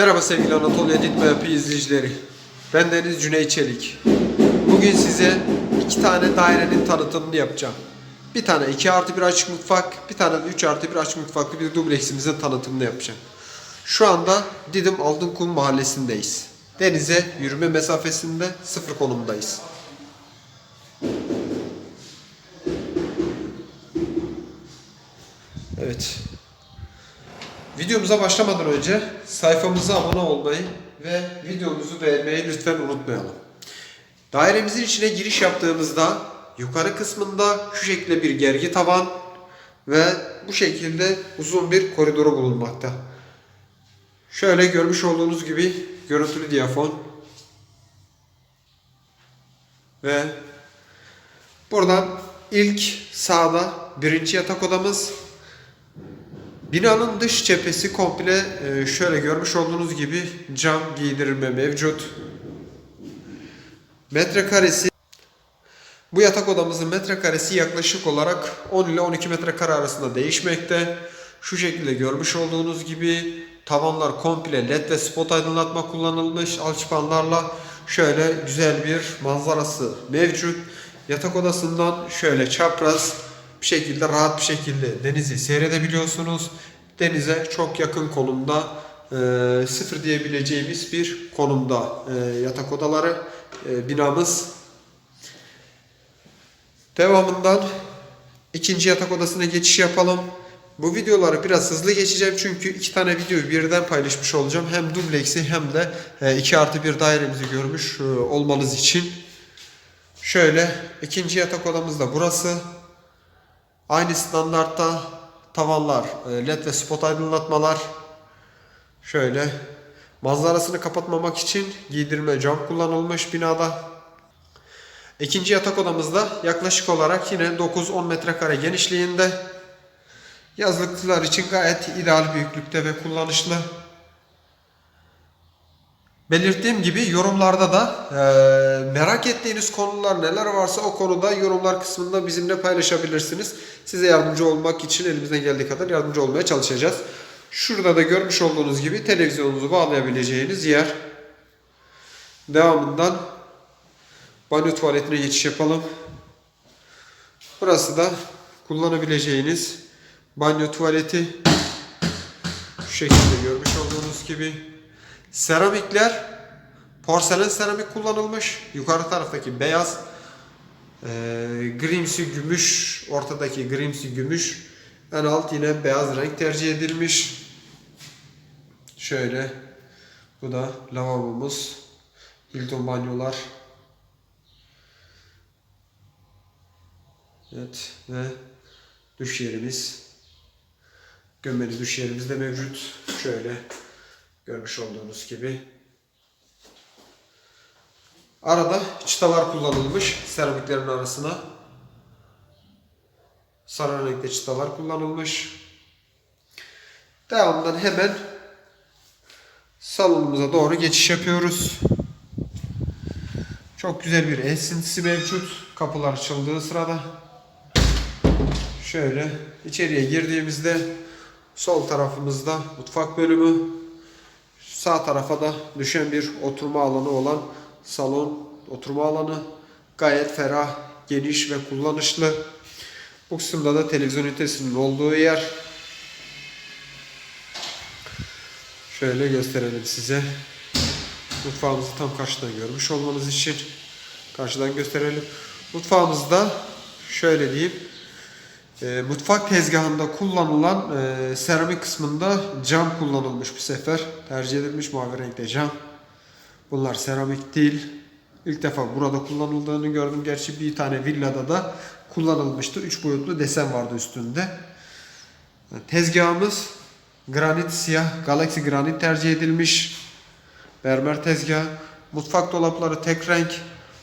Merhaba sevgili Anadolu Edit Yapı izleyicileri. Ben Deniz Cüneyt Çelik. Bugün size iki tane dairenin tanıtımını yapacağım. Bir tane 2 artı 1 açık mutfak, bir tane de 3 artı 1 açık mutfaklı bir dubleksimizin tanıtımını yapacağım. Şu anda Didim Altınkum mahallesindeyiz. Denize yürüme mesafesinde sıfır konumdayız. Evet. Videomuza başlamadan önce sayfamıza abone olmayı ve videomuzu beğenmeyi lütfen unutmayalım. Dairemizin içine giriş yaptığımızda yukarı kısmında şu şekilde bir gergi tavan ve bu şekilde uzun bir koridoru bulunmakta. Şöyle görmüş olduğunuz gibi görüntülü diyafon ve buradan ilk sağda birinci yatak odamız Binanın dış cephesi komple e, şöyle görmüş olduğunuz gibi cam giydirilme mevcut. Metrekaresi bu yatak odamızın metrekaresi yaklaşık olarak 10 ile 12 metrekare arasında değişmekte. Şu şekilde görmüş olduğunuz gibi tavanlar komple led ve spot aydınlatma kullanılmış alçıpanlarla şöyle güzel bir manzarası mevcut. Yatak odasından şöyle çapraz bir şekilde rahat bir şekilde denizi seyredebiliyorsunuz. Denize çok yakın konumda e, sıfır diyebileceğimiz bir konumda e, yatak odaları e, binamız. Devamından ikinci yatak odasına geçiş yapalım. Bu videoları biraz hızlı geçeceğim çünkü iki tane videoyu birden paylaşmış olacağım. Hem dubleksi hem de e, 2 artı bir dairemizi görmüş e, olmanız için. Şöyle ikinci yatak odamız da burası. Aynı standartta tavanlar, e, led ve spot aydınlatmalar. Şöyle manzarasını kapatmamak için giydirme cam kullanılmış binada. İkinci yatak odamızda yaklaşık olarak yine 9-10 metrekare genişliğinde. Yazlıklılar için gayet ideal büyüklükte ve kullanışlı. Belirttiğim gibi yorumlarda da e, merak ettiğiniz konular neler varsa o konuda yorumlar kısmında bizimle paylaşabilirsiniz. Size yardımcı olmak için elimizden geldiği kadar yardımcı olmaya çalışacağız. Şurada da görmüş olduğunuz gibi televizyonunuzu bağlayabileceğiniz yer. Devamından banyo tuvaletine geçiş yapalım. Burası da kullanabileceğiniz banyo tuvaleti. Şu şekilde görmüş olduğunuz gibi. Seramikler porselen seramik kullanılmış. Yukarı taraftaki beyaz e, grimsi gümüş, ortadaki grimsi gümüş. En alt yine beyaz renk tercih edilmiş. Şöyle bu da lavabomuz. Hilton banyolar. Evet ve duş yerimiz. Gömmeli duş yerimiz de mevcut. Şöyle görmüş olduğunuz gibi. Arada çıtalar kullanılmış seramiklerin arasına. Sarı renkte çıtalar kullanılmış. Devamından hemen salonumuza doğru geçiş yapıyoruz. Çok güzel bir esintisi mevcut. Kapılar açıldığı sırada. Şöyle içeriye girdiğimizde sol tarafımızda mutfak bölümü, sağ tarafa da düşen bir oturma alanı olan salon oturma alanı gayet ferah, geniş ve kullanışlı. Bu kısımda da televizyon ünitesinin olduğu yer. Şöyle gösterelim size. Mutfağımızı tam karşıdan görmüş olmanız için karşıdan gösterelim. Mutfağımızda şöyle diyeyim. E, mutfak tezgahında kullanılan e, seramik kısmında cam kullanılmış bu sefer. Tercih edilmiş mavi renkte cam. Bunlar seramik değil. İlk defa burada kullanıldığını gördüm. Gerçi bir tane villada da kullanılmıştı. Üç boyutlu desen vardı üstünde. Tezgahımız granit siyah, galaxy granit tercih edilmiş. Bermer tezgah. Mutfak dolapları tek renk.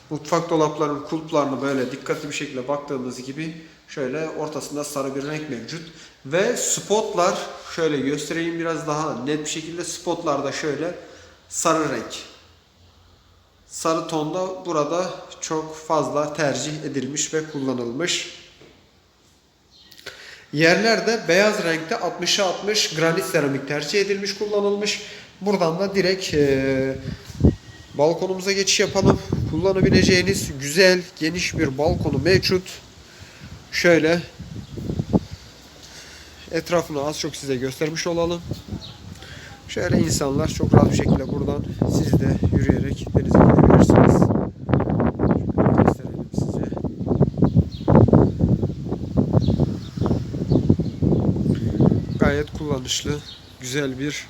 Mutfak dolaplarının kulplarını böyle dikkatli bir şekilde baktığımız gibi şöyle ortasında sarı bir renk mevcut. Ve spotlar şöyle göstereyim biraz daha net bir şekilde spotlarda şöyle sarı renk. Sarı tonda burada çok fazla tercih edilmiş ve kullanılmış. Yerlerde beyaz renkte 60'a 60 granit seramik tercih edilmiş, kullanılmış. Buradan da direkt e, balkonumuza geçiş yapalım. Kullanabileceğiniz güzel, geniş bir balkonu mevcut. Şöyle etrafını az çok size göstermiş olalım. Şöyle insanlar çok rahat bir şekilde buradan siz de yürüyerek denize gidebilirsiniz. Gayet kullanışlı, güzel bir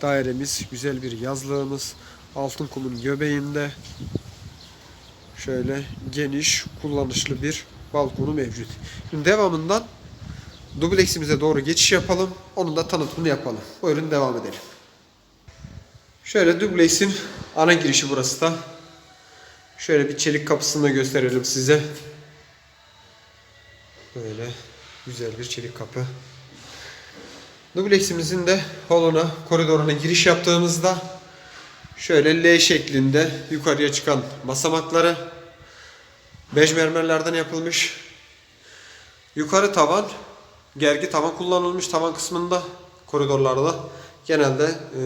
dairemiz, güzel bir yazlığımız. Altın kumun göbeğinde şöyle geniş, kullanışlı bir balkonu mevcut. Şimdi devamından dubleksimize doğru geçiş yapalım. Onun da tanıtımını yapalım. Buyurun devam edelim. Şöyle dubleksin ana girişi burası da. Şöyle bir çelik kapısını da gösterelim size. Böyle güzel bir çelik kapı. Dubleksimizin de holuna, koridoruna giriş yaptığımızda şöyle L şeklinde yukarıya çıkan basamakları bej mermerlerden yapılmış. Yukarı tavan, gergi tavan kullanılmış tavan kısmında koridorlarda genelde e,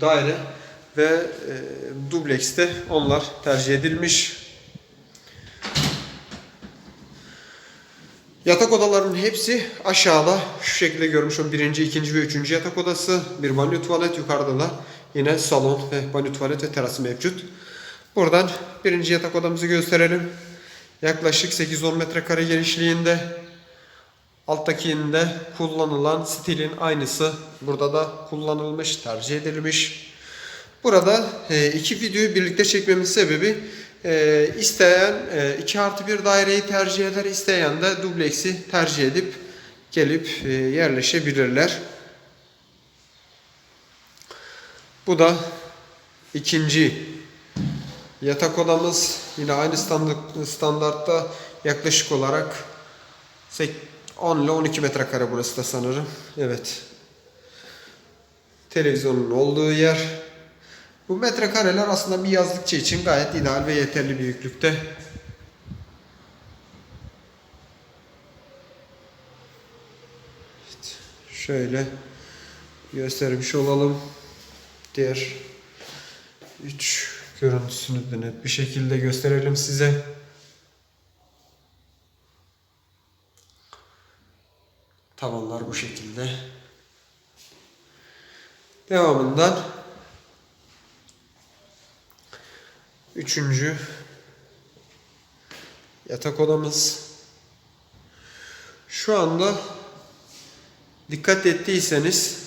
daire ve e, dublekste onlar tercih edilmiş. Yatak odalarının hepsi aşağıda şu şekilde görmüş olduğunuz birinci, ikinci ve üçüncü yatak odası. Bir banyo tuvalet yukarıda da yine salon ve banyo tuvalet ve terası mevcut. Buradan birinci yatak odamızı gösterelim. Yaklaşık 8-10 metrekare genişliğinde. Alttakinde kullanılan stilin aynısı burada da kullanılmış, tercih edilmiş. Burada e, iki videoyu birlikte çekmemin sebebi e, isteyen 2 artı 1 daireyi tercih eder, isteyen de dubleksi tercih edip gelip e, yerleşebilirler. Bu da ikinci yatak odamız. Yine aynı standart, standartta yaklaşık olarak 10 ile 12 metrekare burası da sanırım. Evet. Televizyonun olduğu yer. Bu metrekareler aslında bir yazlıkçı için gayet ideal ve yeterli büyüklükte. Evet, şöyle göstermiş olalım. Diğer 3 görüntüsünü de bir şekilde gösterelim size. Tavanlar bu şekilde. Devamından üçüncü yatak odamız. Şu anda dikkat ettiyseniz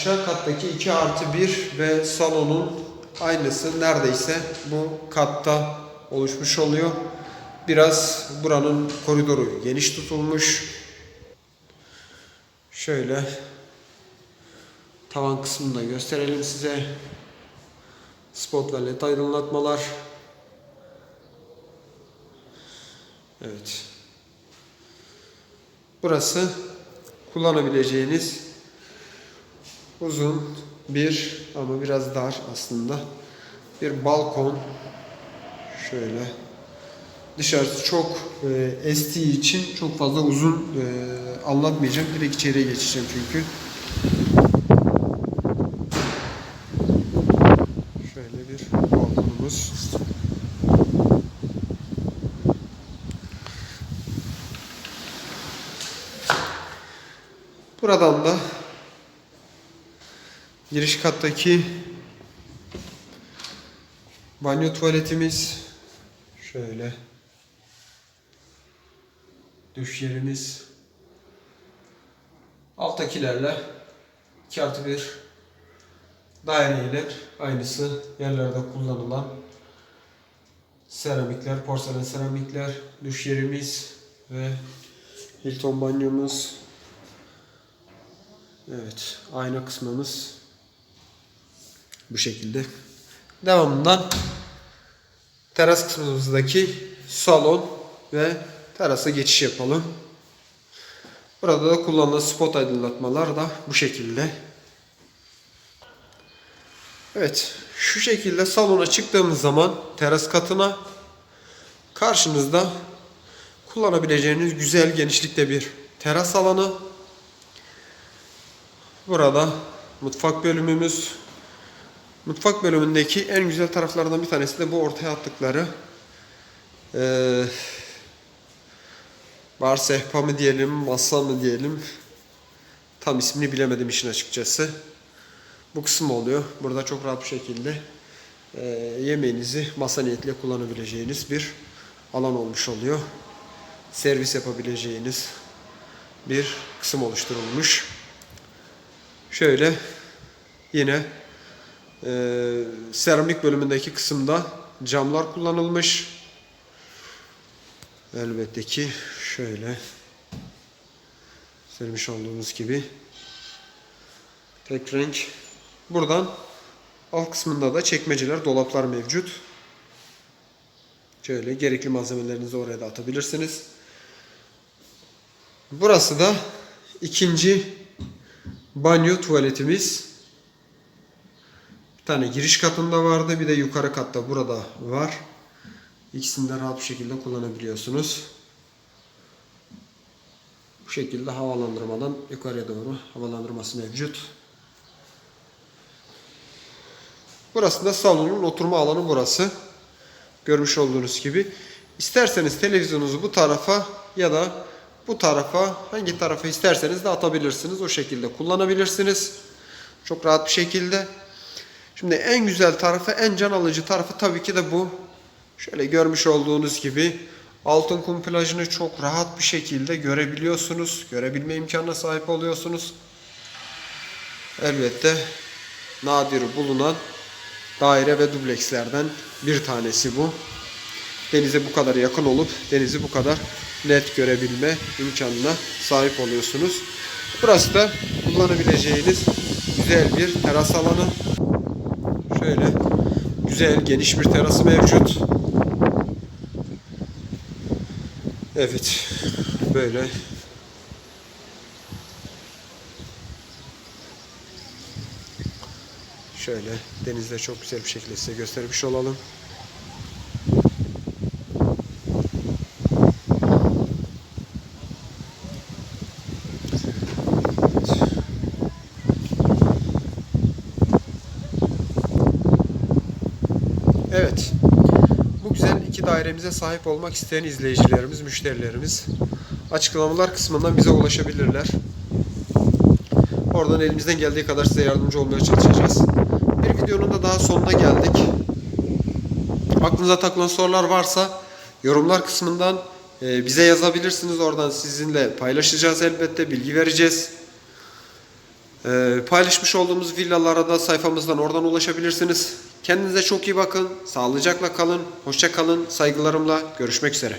aşağı kattaki 2 artı 1 ve salonun aynısı neredeyse bu katta oluşmuş oluyor. Biraz buranın koridoru geniş tutulmuş. Şöyle tavan kısmını da gösterelim size. Spot ve led aydınlatmalar. Evet. Burası kullanabileceğiniz uzun bir ama biraz dar aslında bir balkon. Şöyle dışarısı çok e, estiği için çok fazla uzun e, anlatmayacağım. Direkt içeriye geçeceğim çünkü. 5 kattaki banyo tuvaletimiz şöyle. Duş yerimiz. Alttakilerle 2 artı 1 daireyle aynısı yerlerde kullanılan seramikler, porselen seramikler, duş yerimiz ve Hilton banyomuz. Evet, ayna kısmımız bu şekilde. Devamından teras kısmımızdaki salon ve terasa geçiş yapalım. Burada da kullanılan spot aydınlatmalar da bu şekilde. Evet, şu şekilde salona çıktığımız zaman teras katına karşınızda kullanabileceğiniz güzel genişlikte bir teras alanı. Burada mutfak bölümümüz. Mutfak bölümündeki en güzel taraflardan bir tanesi de bu ortaya attıkları eee bar sehpa mı diyelim, masa mı diyelim. Tam ismini bilemedim işin açıkçası. Bu kısım oluyor. Burada çok rahat bir şekilde eee, yemeğinizi masa niyetiyle kullanabileceğiniz bir alan olmuş oluyor. Servis yapabileceğiniz bir kısım oluşturulmuş. Şöyle yine eee, seramik bölümündeki kısımda camlar kullanılmış. Elbette ki şöyle sermiş olduğunuz gibi tek renk. Buradan alt kısmında da çekmeceler, dolaplar mevcut. Şöyle gerekli malzemelerinizi oraya da atabilirsiniz. Burası da ikinci banyo tuvaletimiz. Tane giriş katında vardı. Bir de yukarı katta burada var. İkisini de rahat bir şekilde kullanabiliyorsunuz. Bu şekilde havalandırmadan yukarıya doğru havalandırması mevcut. Burası da salonun oturma alanı burası. Görmüş olduğunuz gibi. İsterseniz televizyonunuzu bu tarafa ya da bu tarafa hangi tarafa isterseniz de atabilirsiniz. O şekilde kullanabilirsiniz. Çok rahat bir şekilde. Şimdi en güzel tarafı, en can alıcı tarafı tabii ki de bu. Şöyle görmüş olduğunuz gibi altın kum plajını çok rahat bir şekilde görebiliyorsunuz. Görebilme imkanına sahip oluyorsunuz. Elbette nadir bulunan daire ve dublekslerden bir tanesi bu. Denize bu kadar yakın olup denizi bu kadar net görebilme imkanına sahip oluyorsunuz. Burası da kullanabileceğiniz güzel bir teras alanı. Şöyle güzel geniş bir terası mevcut. Evet. Böyle Şöyle denizde çok güzel bir şekilde size göstermiş olalım. Evet. Bu güzel iki dairemize sahip olmak isteyen izleyicilerimiz, müşterilerimiz açıklamalar kısmından bize ulaşabilirler. Oradan elimizden geldiği kadar size yardımcı olmaya çalışacağız. Bir videonun da daha sonuna geldik. Aklınıza takılan sorular varsa yorumlar kısmından e, bize yazabilirsiniz. Oradan sizinle paylaşacağız elbette, bilgi vereceğiz. E, paylaşmış olduğumuz villalara da sayfamızdan oradan ulaşabilirsiniz. Kendinize çok iyi bakın, sağlıcakla kalın, hoşça kalın, saygılarımla görüşmek üzere.